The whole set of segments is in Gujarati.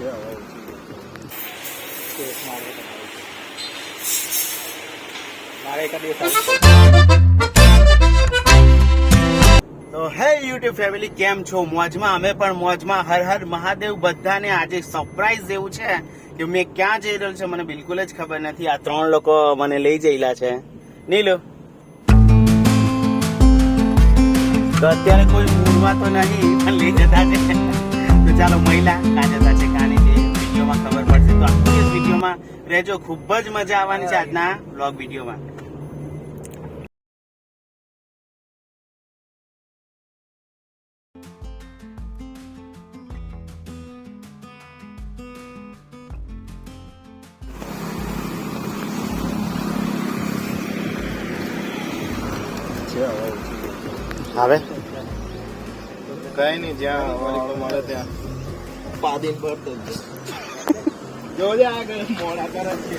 છે તો હે યુટ્યુબ ફેમિલી, કેમ છો? મોજમાં, અમે પણ મોજમાં, હર હર મહાદેવ બધાને આજે સરપ્રાઈઝ જેવું છે કે મેં ક્યાં જઈ રહ્યો છે, મને બિલકુલ જ ખબર નથી. આ ત્રણ લોકો મને લઈ જયેલા છે. નીલો. તો અત્યારે કોઈ મૂળમાં તો નહીં, પણ લઈ જતા છે. ચાલો મહિલા કાં જતા છે તે વિડીયોમાં ખબર પડશે. તો આખું દિવસ વિડીયોમાં રહેજો. ખૂબ જ મજા આવવાની છે આજના બ્લોગ વિડીયોમાં. આવે? કઈ નઈ જ્યાં મળે ત્યાં. પાદીન ભરતો જ. જોજે આગળ મોડા કરે છે.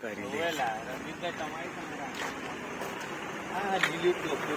કરી લે. તમારી તમારા. હા, દિલીપ લોકો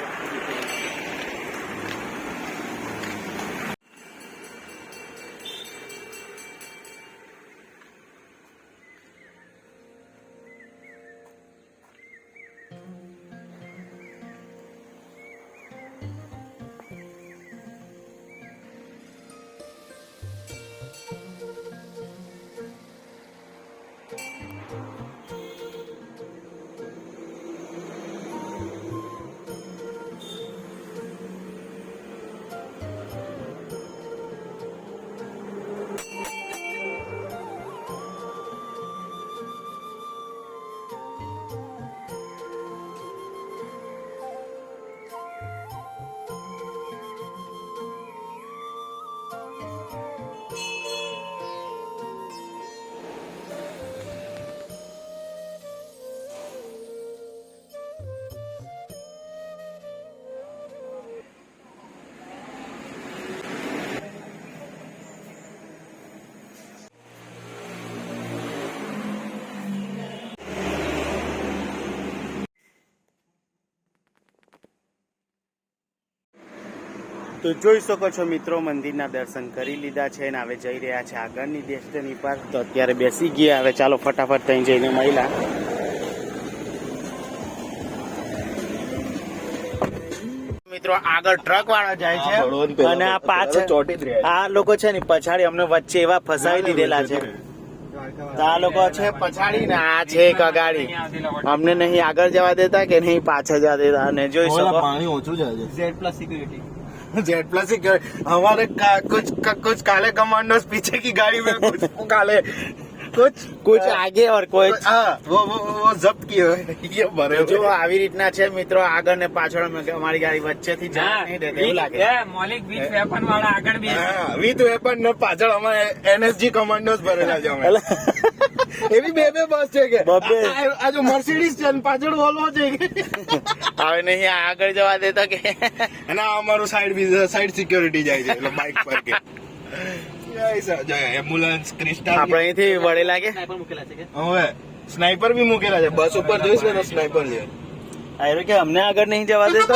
તો જોઈ શકો છો મિત્રો મંદિરના દર્શન કરી લીધા છે અને હવે જઈ રહ્યા છે આગળની ડેસ્ટિની પર. તો અત્યારે બેસી ગયા હવે ચાલો ફટાફટ ત્યાં જઈને મહિલા મિત્રો આગળ ટ્રક વાળા જાય છે અને આ પાછળ લોકો છે ને પછાડી અમને વચ્ચે એવા ફસાવી દીધેલા છે. આ લોકો છે પછાડી ને આ છે એક અગાડી. અમને નહીં આગળ જવા દેતા કે નહીં પાછળ જવા દેતા? અને જોઈ શકો. પાણી ઓછું જાય છે. Z plus security Z plus ही कर- हमारे का, कुछ का, कुछ काले कमांडोज पीछे की गाड़ी में कुछ काले कुछ कुछ आगे और कुछ हाँ वो वो वो जब्त किए हुए ये भरे જો આવી રીતના છે મિત્રો આગળ ને પાછળ અમે અમારી ગાડી વચ્ચેથી જવા નહીં દેતા એવું લાગે મોલિક બીચ વેપન વાળા આગળ બી વિથ વેપન ને પાછળ અમારે એનએસજી કમાન્ડોસ ભરેલા છે અમે એવી બે બે બસ છે કે. બબે. આ- જો મર્સિડીઝ છે ને પાછળ વોલ્વો છે કે. હવે નહીં આગળ જવા દેતા કે. અને આ અમારું સાઈડ સાઈડ સિક્યોરિટી જાય છે એટલે બાઇક પર કે. એમ્બ્યુલન્સ ક્રિસ્ટા આપણે અહીંથી વળેલા લાગે? સ્નાઈપર મૂકેલા કે? હવે સ્નાઈપર બી મૂકેલા છે બસ ઉપર જોઈશ ને સ્નાઈપર છે. આયરો કે અમને આગળ નહીં જવા દેતો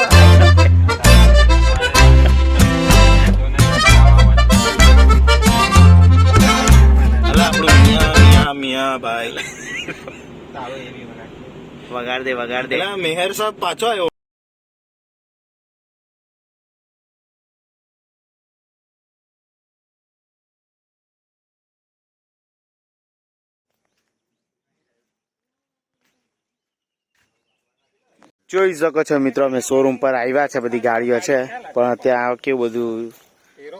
વગાડ દે વગાડ દે. મેહર સાહેબ પાછો આવ્યો. જોઈ શકો છો મિત્રો અમે શોરૂમ પર આવ્યા છે બધી ગાડીઓ છે. પણ ત્યાં કેવું બધું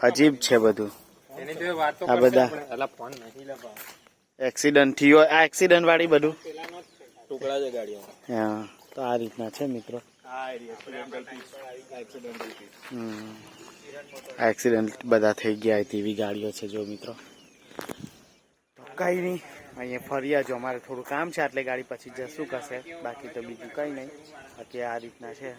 અજીબ છે બધું. એની જોડે વાત તો આ બધા એક્સિડન્ટ થયો આ એક્સિડન્ટ વાળી બધું. ટુકડા છે ગાડીઓ હા તો આ રીતના છે મિત્રો. હમ. એક્સિડન્ટ બધા થઈ ગયા તેવી ગાડીઓ છે જો મિત્રો. તો કઈ નહીં અહીંયા ફર્યા જો. અમારે થોડું કામ છે એટલે ગાડી પછી જશું કશે. બાકી તો બીજું કઈ નહીં. બાકી આ રીતના છે.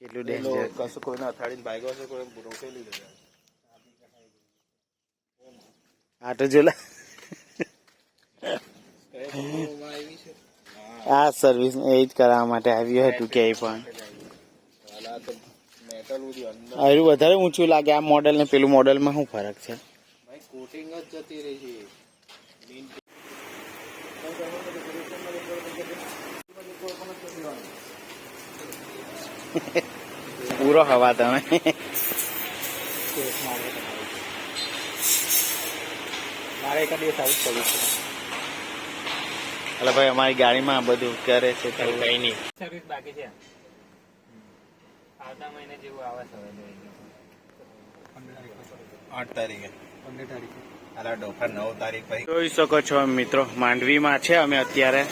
કેટલું ડેન્જર કશું કોઈને અથાડીને ભાગ્યો છે કોઈ રોકેલી છે આટો જોલા. આ સર્વિસ એ જ કરાવવા માટે આવ્યું હતું કે પણ. હાલા તો મેટલ ઉડી અંદર આયરું વધારે ઊંચું લાગે. આ મોડેલ ને પેલું મોડેલમાં શું ફરક છે? ભાઈ કોટિંગ જ જતી રહી છે Main પૂરો હવા તમે. મારે એક દિવસ આવું જ કરવું છે. એટલે ભાઈ અમારી ગાડીમાં આ બધું કરે છે તો કઈ નહીં. સર્વિસ બાકી છે. આવતા મહિને જેવું આવે છે આઠ તારીખે. પંદર તારીખે. હાલા ડોફા નવ તારીખ પછી. જોઈ શકો છો મિત્રો માંડવીમાં છે અમે અત્યારે.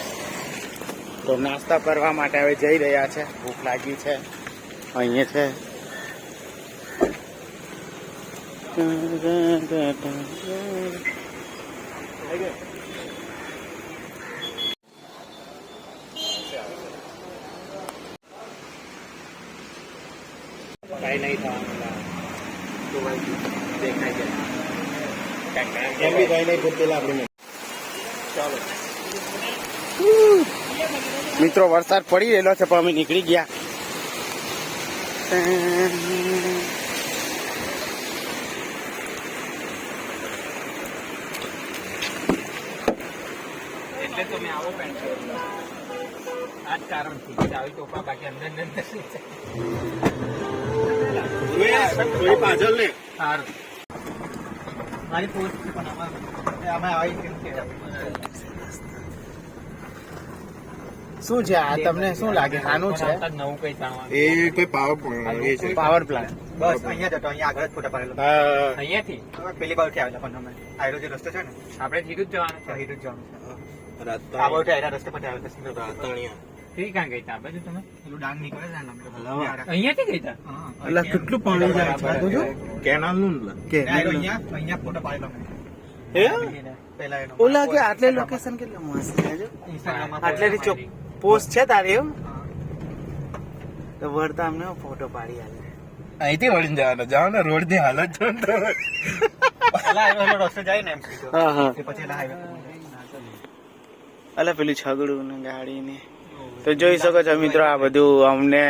તો નાસ્તા કરવા માટે હવે જઈ રહ્યા છે. ભૂખ લાગી છે. અહીંયા છે. કઈ નહીં થવાનું દેખાય છે. એમ બી કઈ નહીં પૂછેલા આપણે ચાલો. મિત્રો વરસાદ પડી રહેલો છે પણ અમે નીકળી ગયા. એટલે તો મેં આવો પેન્ટ. આ જ કારણથી કે આવી ટોપા બાકી અંદર ને અંદર શું છે? પાછળ ને સારું. મારી પોસ્ટ છે પણ આમાં આમાં આવી કેમ કે શું છે આ? તમને શું લાગે? આનું છે? નવું કઈ એ કઈ પાવર પ્લાન્ટ છે. પાવર પ્લાન્ટ બસ અહીંયા જતો અહીંયા આગળ જ ફોટા પાડેલો. અહીંયાથી? પેલી બાજુ આવેલા પણ અમે આયરો જે રસ્તો છે ને? આપણે સીધું જ જવાનું છે. સીધું જ જવાનું છે. કેટલું પાણી જાય છે. કેનાલનું ઓલા કે આટલે લોકેશન કેટલું મસ્ત છે જો. ચોક પોસ્ટ છે તારે એવું તો વળતા અમને ફોટો પાડી આવે અહીંથી વળીને જવાનું. જાઓ ને રોડની હાલત જો ને જાય ને એમ પછી હાઈવે અલા પેલું છગડું ને ગાડી ને તો જોઈ શકો છો મિત્રો આ બધું અમને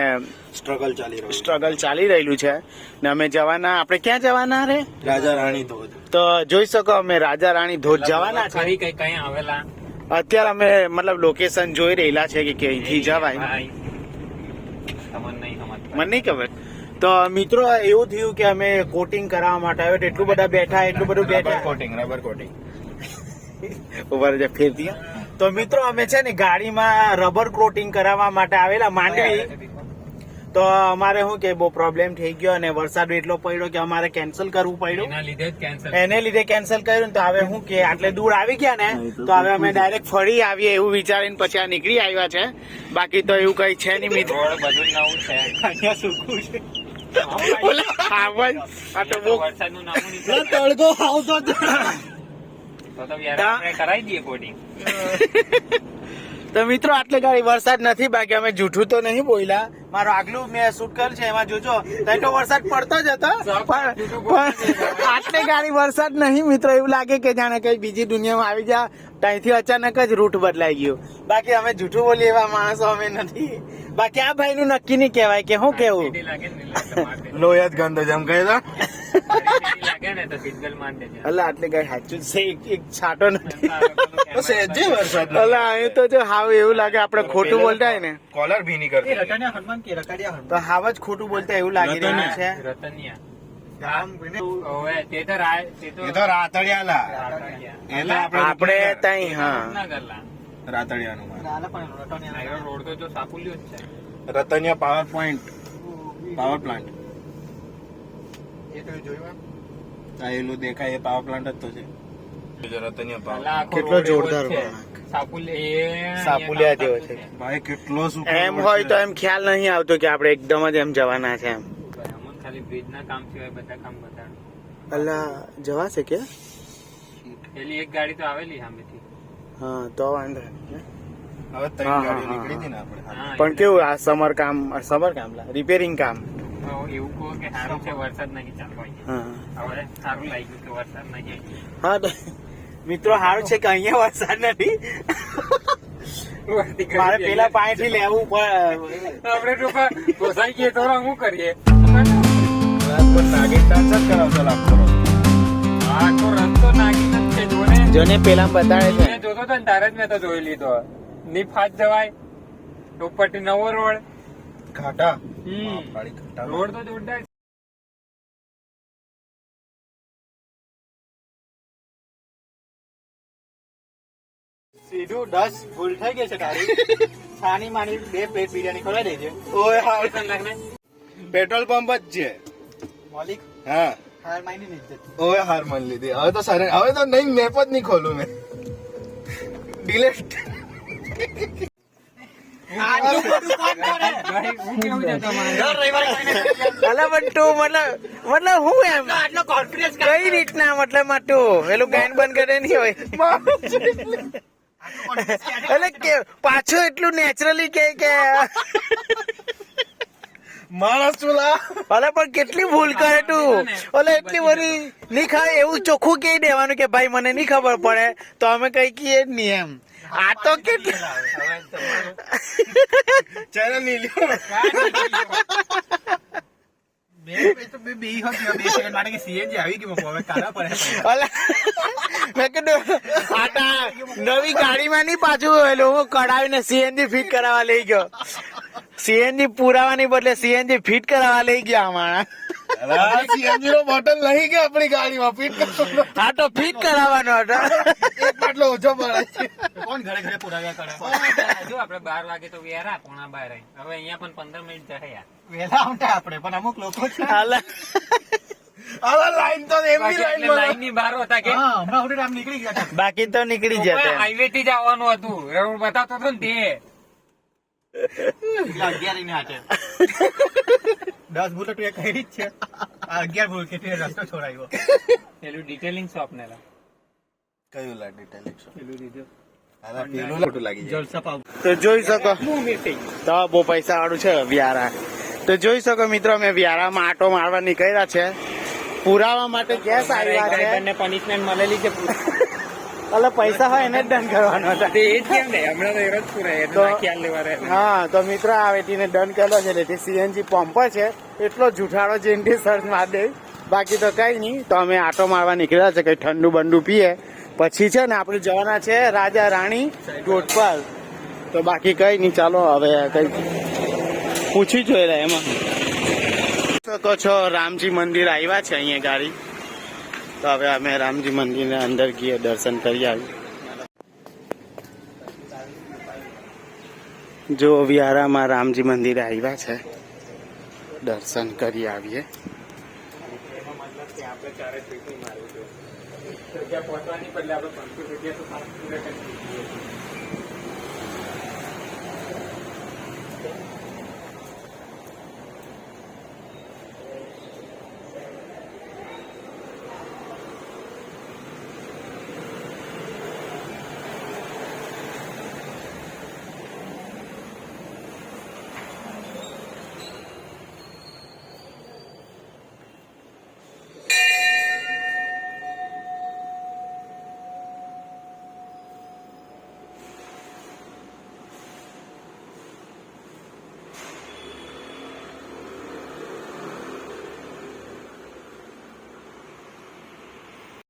સ્ટ્રગલ ચાલી રહ્યું સ્ટ્રગલ ચાલી રહેલું છે. ને અમે જવાના આપણે ક્યાં જવાના રે? રાજા રાણી ધોધ. તો જોઈ શકો અમે રાજા રાણી ધોધ જવાના છે. કઈ કઈ આવેલા. અત્યારે અમે મતલબ લોકેશન જોઈ રહેલા છે કે ક્યાંથી જવાય. મને નહીં ખબર. તો મિત્રો એવું થયું કે અમે કોટિંગ કરાવવા માટે આવ્યો તો એટલું બધા બેઠા એટલું બધું બેઠા. કોટિંગ રબર કોટિંગ ઉપર જે ફેરતી હા. તો મિત્રો અમે છે ને ગાડીમાં રબર કોટિંગ કરાવવા માટે આવેલા માંડવી. તો અમારે શું કે બહુ પ્રોબ્લેમ થઈ ગયો અને વરસાદ એટલો પડ્યો કે અમારે કેન્સલ કરવું પડ્યું. એના લીધે કેન્સલ એને લીધે કેન્સલ કર્યું ને તો હવે શું કે આટલે દૂર આવી ગયા ને તો હવે અમે ડાયરેક્ટ ફરી આવીએ એવું વિચારીને પછી આ નીકળી આવ્યા છે. બાકી તો એવું કઈ છે નહીં મિત્રો. બધું નવું છે. અહીંયા સૂકું છે. ઓલા આ તો બહુ વરસાદનું નામું તડકો આવતો. તો તો યાર તા- આપણે કરાવી દઈએ કોડિંગ તો મિત્રો આટલે ગાડી વરસાદ નથી બાકી અમે જૂઠું તો નહીં બોલ્યા. મારો આગલું મેં શૂટ કર્યું છે એમાં જોજો ત્યાં તો વરસાદ પડતો જ હતો. પણ આટલે ગાડી વરસાદ નહીં મિત્રો એવું લાગે કે જાણે કઈ બીજી દુનિયામાં આવી જા. ત્યાંથી અચાનક જ રૂટ બદલાઈ ગયું. બાકી અમે જૂઠું બોલીએ એવા માણસો અમે નથી. બાકી આ ભાઈ નું નક્કી નહીં કહેવાય કે શું કેવું. લોહી જ ગંદો જેમ કહે અલા આટલે ગાડી સાચું છે. એક એક નથી. આ લોકોનું તો સહેજે વરસાદ અલા અહીં તો જો હાવ એવું લાગે આપણે ખોટું બોલતા હોય ને. કોલર ભી નહીં કરતી હનુમાન કે રકાડિયા તો હાવ જ ખોટું બોલતા એવું લાગી રહ્યું છે. રતનિયા. આપણે તઈ હા. રાતડિયાનું રોડ તો જો છે. Ratania power point power plant આ એલું દેખાય એ પાવર પ્લાન્ટ જ તો છે. કેટલો જોરદાર સાપુલિયા જેવો છે. ભાઈ કેટલો એમ હોય તો એમ ખ્યાલ નહીં આવતો કે આપણે એકદમ જ એમ જવાના છે એમ. ખાલી બ્રિજ ના કામ સિવાય બધા કામ બતાડો. અલા જવાશે કે? પેલી એક ગાડી તો આવેલી સામેથી. હા તો વાંધો નહીં. હવે ત્રણ ગાડીઓ નીકળી હતી ને આપણે. પણ કેવું આ સમર કામ સમર કામ રિપેરિંગ કામ? એવું કહો કે સારું છે વરસાદ નહીં ચાલતો હવે સારું લાગ્યું કે વરસાદ નહીં હા તો મિત્રો સારું છે કે અહીંયા વરસાદ નથી? મારે પેલા પાણીથી લેવું પડે. આપણે તો પણ ઘોસાઈ ગયે તો શું કરીએ? ડાન્સ જ કરાવતો લાગતો આખો રસ્તો નાખી છે જોને જોને પેલા બતાડે છે. જોતો તો તારે જ મેં તો જોઈ લીધો. ની ફાટ જવાય. ઉપરથી નવો રોડ. ઘાટા રોડ તો જોરદાર સીધું દસ ભૂલ થઈ ગઈ છે તારી. સાની માની બે પ્લેટ બિરયાની ખવડાવી દેજે. ઓય હા તને પેટ્રોલ પંપ જ છે. મોલિક હા. હાર માની નહીં ઓય હાર માન લીધી. હવે તો સરે હવે તો નહીં મેપ જ નહીં ખોલું મેં. ડિલેટ ભાઈ, હું કેવું છે તમારે? અલા કે પાછું એટલું નેચરલી કે કે માણસ ચૂલા. અલે પણ કેટલી ભૂલ કરે તું ઓલે એટલી બધી નહીં ખાય એવું ચોખ્ખું કહી દેવાનું કે ભાઈ મને નહીં ખબર પડે તો અમે કઈ કહીએ જ નહીં એમ આ તો કેટલી ચેનલ તો નવી ગાડીમાં નહીં પાછું હું કઢાવીને સીએનજી ફિટ કરાવવા લઈ ગયો. સીએનજી પુરાવાની બદલે સીએનજી ફિટ કરાવવા લઈ ગયા અમારા. સીએનજી નો બોટલ નહીં ગયો આપણી ગાડીમાં ફિટ હા તો ફિટ કરાવવાનો હતો. એક બાટલો ઓછો પડે છે. કોણ ઘરે ઘરે પુરાવ્યા કરે? જો આપણે બાર વાગે તો વેરા પોણા બાર. હવે અહીંયા પણ પંદર મિનિટ જાય વેલા આવતા આપણે પણ અમુક લોકો હાલે. બાકી એટલે લાઈન લાઈનની બહાર હતા કે? હા હમણાં સુધી આમ નીકળી ગયા હતા. બાકી તો નીકળી જતે હાઈવે થી જવાનું હતું. હું બતાવતો હતો ને તે. અગિયાર દસ ભૂલ તો એ કરી જ છે. આ અગિયાર ભૂલ કે રસ્તો છોડાયો. પેલું ડિટેલિંગ શોપ ને લા. કયું શોપ પેલું દીધું તો જોઈ શકો. તો બહુ પૈસા વાળું છે વ્યારા. તો જોઈ શકો મિત્રો અમે વ્યારામાં આટો મારવા નીકળ્યા છે. પુરાવા માટે ગેસ આવ્યા છે? પનિશમેન્ટ મળેલી છે એટલે પૈસા હોય એને જ દંડ કરવાનો હતા હા તો મિત્ર આ વેટીને દંડ કર્યો છે એટલે સીએનજી પંપ છે. એટલો જુઠાડો જેનથી સર્ચ માર દે. બાકી તો કઈ નહીં તો અમે આટો મારવા નીકળ્યા છે કઈ ઠંડુ બંડુ પીએ. પછી છે ને આપણે જવાના છે રાજા રાણી પર તો બાકી કઈ નહીં, ચાલો હવે કઈ પૂછી રહ્યા એમાં. શકો છો, રામજી મંદિર આવ્યા છે અહીંયા ગાડી. તો હવે અમે રામજી મંદિરના અંદર ગઈએ દર્શન કરી આવી જો વિહારામાં રામજી મંદિર આવ્યા છે, દર્શન કરી આવીએ. આપણે જગ્યા પહોંચવાની પહેલા આપણે પાંચસો જગ્યા તો પાંચ પૂરા કરી.